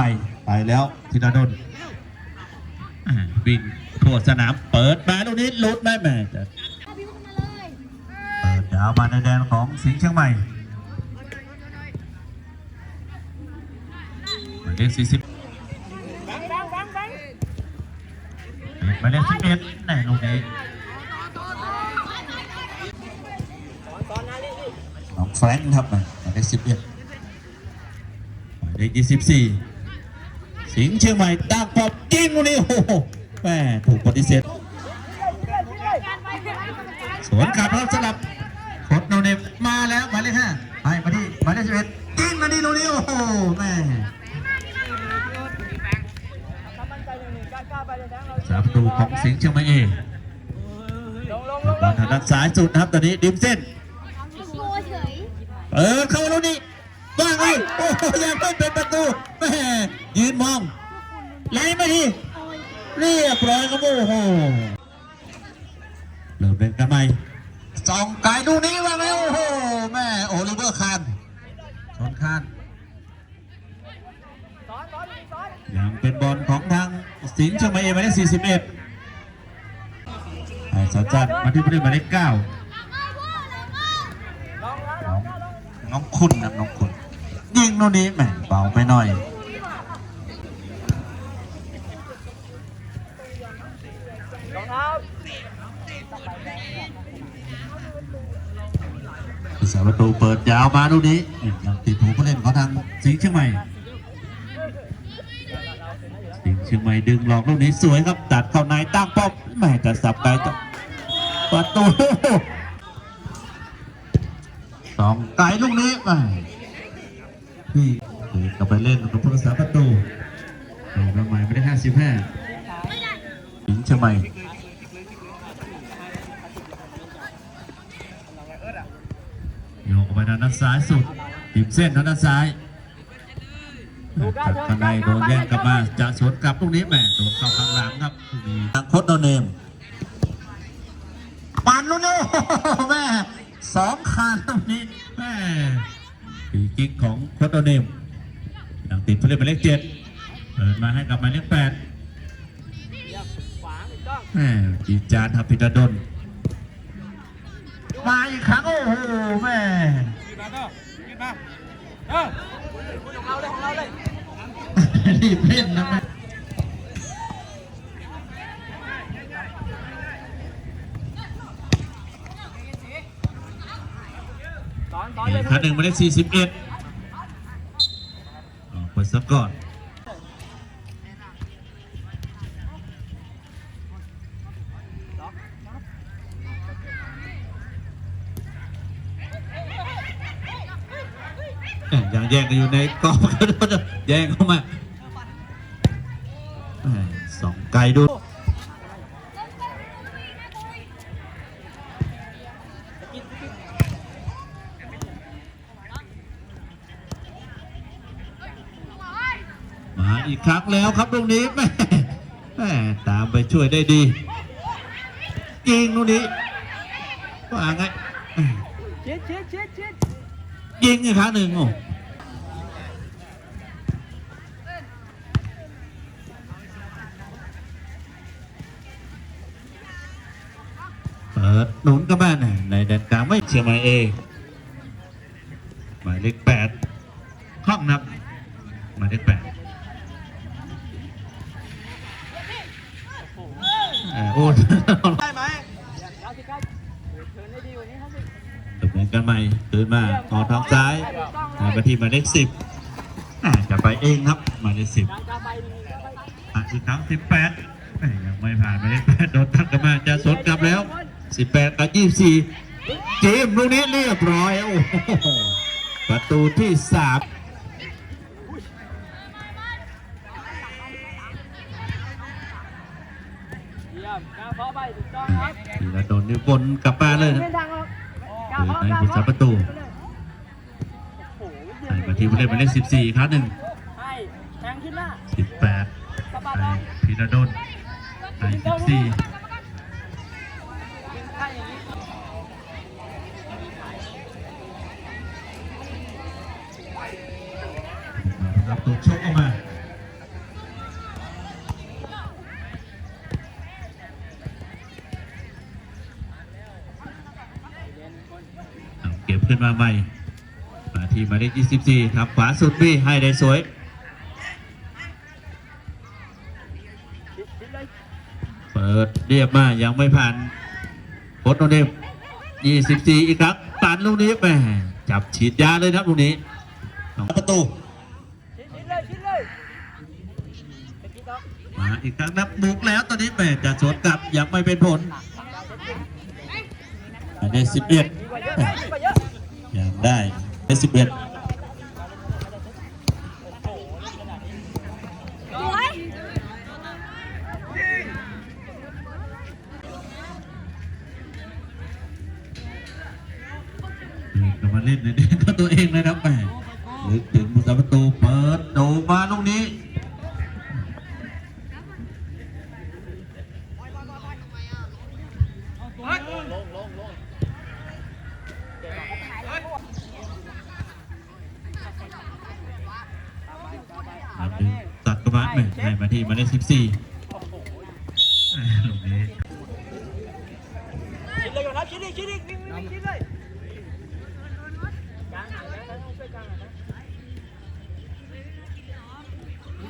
ไปไปแล้วธีรดลอ่าวิ่งทั่วสนามเปิดมาลูกนี้หลุดไหมแม่แต่เปิดยาวมาในแดนของสิงห์เชียงใหม่หมายเลขสี่สิบหมายเลขสิบเอ็ดแน่ลูกนี้น้องแฟรงค์ครับหมายเลขสิบเอ็ดหมายเลขยี่สิบสี่ สิงห์เชียงใหม่ตั้งปอบยิงนี้โอ้โหแม่ถูกปฏิเสธสวนกลับแล้วสลับโคดโนเนมมาแล้วหมายเลขห้าไปมาที่หมายเลขสิบเอ็ดยิงมาที่ลูกนี้โอ้โหแม่สามประตูของสิงห์เชียงใหม่เองบอลทางด้านซ้ายสุดนะครับตอนนี้ดิมเส้นเออเข้าลูกนี้ว่างไงโอ้โหยังไม่เป็นประตูแม่ ยืนมองไหลมาทีเรียบร้อยครับโอ้โหเริ่มเป็นกันใหม่สองไก่ลูนี้ว่าไงโอ้โหแม่โอลิเวอร์คานชนคานยังเป็นบอลของทางสิงห์เชียงใหม่เอหมายเลข41ไอ้สจัดมาที่ผู้เล่นหมายเลข9น้องน้องคุณนะน้องคุณยิงโน่นนี้แหม่เบาไปหน่อย ผู้สา ประตูเปิดยาวมาลูกนี้ยังติดหูผู้เล่นของทางสิงห์เชียงใหม่สิงห์เชียงใหม่ดึงหลอกลูกนี้สวยครับตัดเข้าในตั้งป้อมแม่แต่สับไกลต่อประตูสองไกลลูกนี้แม่พี่เดินกลับไปเล่นกับผู้รักษาประตูเดินมาใหม่ไม่ได้ห้าสิบห้าสิงห์เชียงใหม่ โยกออกไป ทางด้านซ้ายสุดติมเส้นทางด้านซ้ายจากข้างในโดนแย่งกลับมาจะสวนกลับตรงนี้แหม่โดนเข้าข้างหลังครับตรงนี้ทางโคดโนเนมปันลูกนี้โอ้โหแม่สองคานตรงนี้แม่ปีกิ๊กของโคดโนเนมยังติดผู้เล่นหมายเลขเจ็ดเปิดมาให้กับหมายเลขแปดแม่จีดจานทับพิดาดลมาอีกครั้งโอ้โหแม่ รีบเล่นนะแม่อีกครั้งหนึ่งหมายเลขสี่สิบเอ็ดออกไปซะก่อน ยยังแย่งกันอยู่ในกรอบกันแย่งเข้ามาแม่สองไกลดูมาอีกครั้งแล้วครับตรงนี้แม่แม่ตามไปช่วยได้ดียิงตรงนี้ว่าไงแม่เช็ดเช็ดเช็ดเช็ดยิงอีกครั้งหนึ่งโอ้ เปิดหนุนกับบ้านในแดนกลางไม่เชียงใหม่เอหมายเลขแปดห้องนับหมายเลขแปดเอ่อโอ้ได้ไหมเอาสิครับเชิญได้ดีกว่านี้ครับสิดำเนินกันใหม่ตื่นมาออกทางซ้ายมาที่หมายเลขสิบจะไปเองครับหมายเลขสิบอีกครั้งสิบแปดยังไม่ผ่านหมายเลขแปดโดนทักกลับมาจะสวนกลับแล้ว สิบแปดกับยี่สี่เจมลูกนี้เรียบร้อยโอ้โหประตูที่สามเยี่ยมการะไปถูกต้องครับทีละโดนนี่วนกลับมาเลยนะเส้นทางออกเปิดในผู้สาประตูโอ้โหใส่มาที่ผู้เล่นหมายเลขสิบสี่ครั้งหนึ่งสิบแปดพีระดนไปสิบสี่ับตกชกออกมาเก็บขึ้นมาใหม่มาทีมาได้ข24ครับขวาสุดพี่ให้ได้สวยเปิดเรียบมายังไม่ผ่านพดโนเดม24 อีกครั้งปานลูกนี้แม่จับฉีดยาเลยครับลูกนี้ประตู อีกครั้งนับบุกแล้วตอนนี้แหม่จะสวนกลับยังไม่เป็นผลได้11ดีกว่าเยอะดีกว่าเยอะยังได้ได้11สวยก ทีหมาเลข14แหม่ลูกนี้ชิดเลยนนะชิดอีกชิดอีกวิ่งวิ่งชิดเลยกลางหน่อยนะต้องช่วยกลย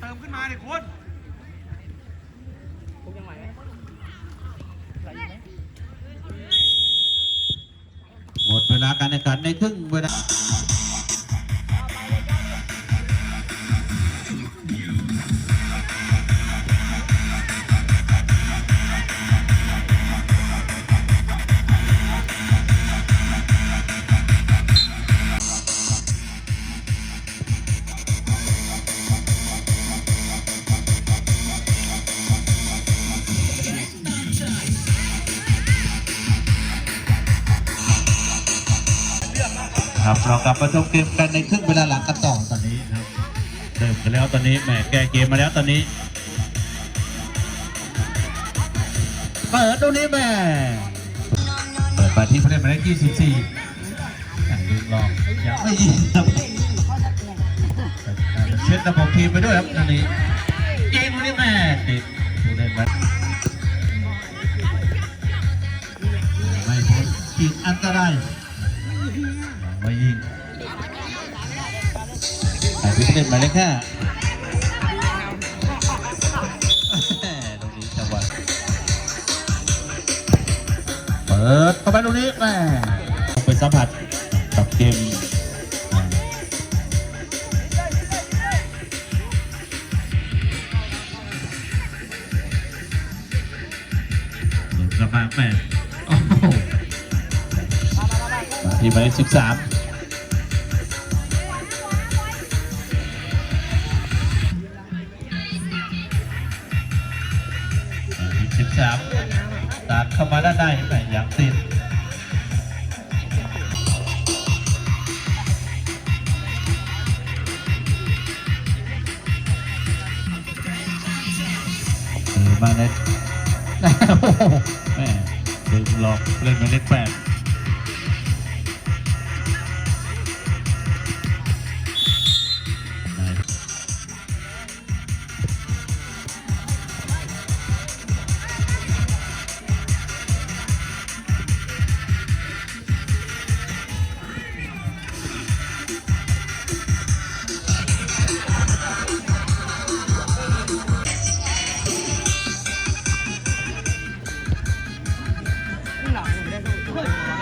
เติมขึ้นมาดิคุณคุณยังไหมไหวไหมหมดเวลาการแข่งขันในครึ่งเวลา กลับมาชมเกมกันในครึ่งเวลาหลังกันต่อตอนนี้ครับเริ่มกันแล้วตอนนี้แหมแก้เกมมาแล้วตอนนี้เปิดตรงนี้แหม่เปิดมาที่ผู้เล่นหมายเลข24อะลุงลองยังไม่ยิงครับเช็ดระบบทีมไปด้วยครับตอนนี้ยิงตรงนี้แหม่ติดผู้เล่นมาไม่พ้นขีดอันตราย พิเศษหมายเลขห้าตรงนี้จังหวะเปิดเข้าไปตรงนี้แม่ไปสัมผัสกับเกมหนึ่งกระมาแม่โอ้โหที่หมายเลขสิบสาม สามตัดเข้ามาด้านในแหม่ยังติดเออมาเน็ตโอ้โหแม่ดึงหลอกเล่นมาเน็ตแปด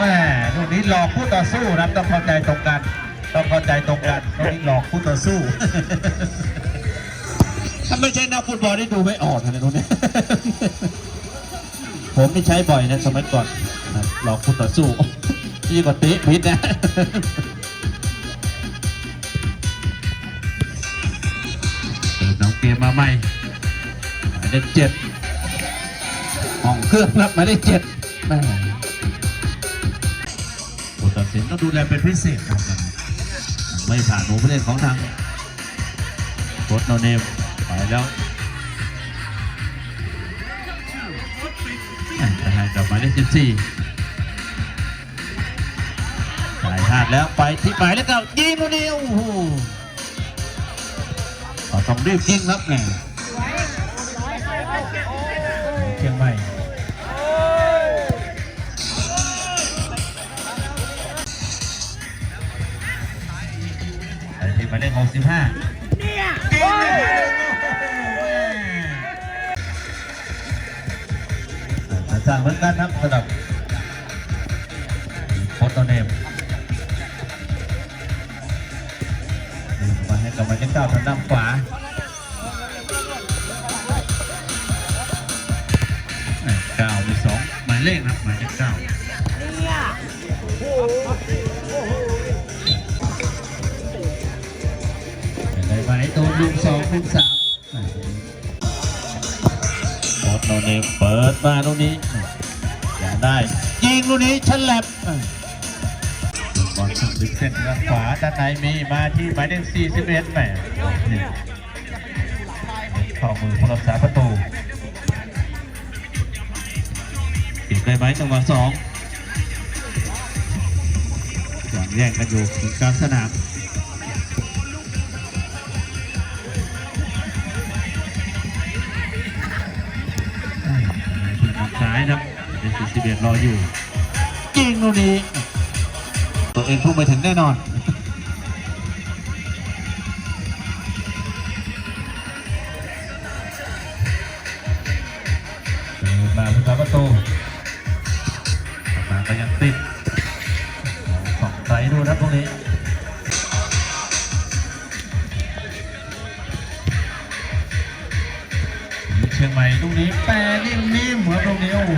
ม่ลูกนี้หลอกคู่ต่อสู้นะครับต้องเข้าใจตรงกัน ต้องเข้าใจตรงกันลูกนี้หลอกคู่ต่อสู้ ถ้าไม่ใช่นักฟุตบอลนี่ดูไม่ออกนะตรงนี้ ผมนี่ใช้บ่อยนะสมัยก่อนหลอกคู่ต่อสู้ยี่กว่าตีพิษนะเติมน้องเกมมาใหม่หมายเลขเจ็ดห้องเครื่องรับหมายเลขเจ็ดแม่ ผู้ตัดสินต้องดูแลเป็นพิเศษครับ ไม่ผ่านหนูผู้เล่นของทางโค้ชโนเนมไปแล้วแม่จะให้กลับหมายเลขสิบสี่จ่ายพลาดแล้วไปที่หมายเลขเก้ายิงตัวเดียวโอ้โหเราต้องรีบยิงครับแม่เชียงใหม่ มายเลขหกสิบห้าเนี่ยเก่งเลยจะสั่งเหมือนกันครับสำหรับโคตรเนมมาให้กับหมายเลขเก้าทางด้านขวาเก้ามีสองหมายเลขนะครับหมายเลขเก้า ได้ไหมโดนลุงสองลุงสามโคตรเนมเปิดมาตรงนี้ อย่าได้ยิงลูกนี้ฉลับบอลสุดลึกเส้นด้านขวาด้านในมีมาที่หมายเลข41แหมเข้ามือผู้รักษาประตูเก็บได้ไหมจังหวะสองหวังแย่งกันอยู่กลางสนาม ดีเ11 รออยู่ยิงตรงนี้ ตัวเองพุ่งไปถึงแน่นอนมาพุทธประตูมาก็ยังติดสองไซดูครับตรงนี้เชียงใหม่ตรงนี้แปรนิ่มๆเหมือนตรงนี้โอ้โห